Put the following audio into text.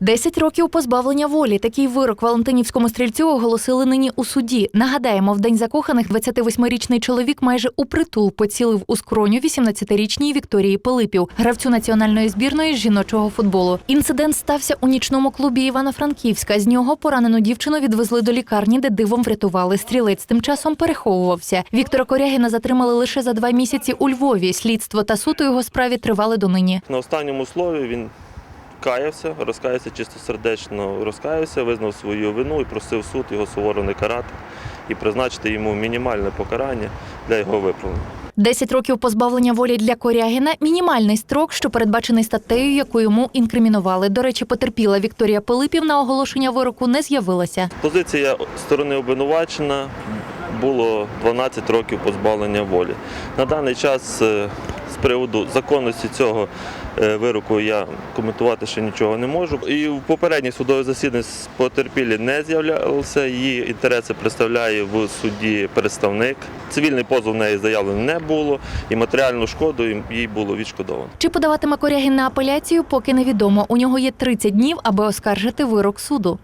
Десять років позбавлення волі. Такий вирок Валентинівському стрільцю оголосили нині у суді. Нагадаємо, в день закоханих 28-річний чоловік майже у притул поцілив у скроню 18-річній Вікторії Пилипів, гравцю національної збірної з жіночого футболу. Інцидент стався у нічному клубі Івано-Франківська. З нього поранену дівчину відвезли до лікарні, де дивом врятували. Стрілець тим часом переховувався. Віктора Корягіна затримали лише за два місяці у Львові. Слідство та суд у його справі тривали донині. На останньому слові він каявся, розкаявся чистосердечно розкаявся, визнав свою вину і просив суд його суворо не карати і призначити йому мінімальне покарання для його виправлення. 10 років позбавлення волі для Корягіна мінімальний строк, що передбачений статтею, яку йому інкримінували. До речі, потерпіла Вікторія Пилипів на оголошення вироку не з'явилася. Позиція сторони обвинувачена було 12 років позбавлення волі. На даний час е, з приводу законності цього е, вироку я коментувати ще нічого не можу. І в попередніх судових засіданнях потерпілі не з'являлися. Її інтереси представляє в суді представник. Цивільний позов в неї заявлено не було, і матеріальну шкоду їй було відшкодовано. Чи подаватиме Корягін на апеляцію, поки невідомо. У нього є 30 днів, аби оскаржити вирок суду.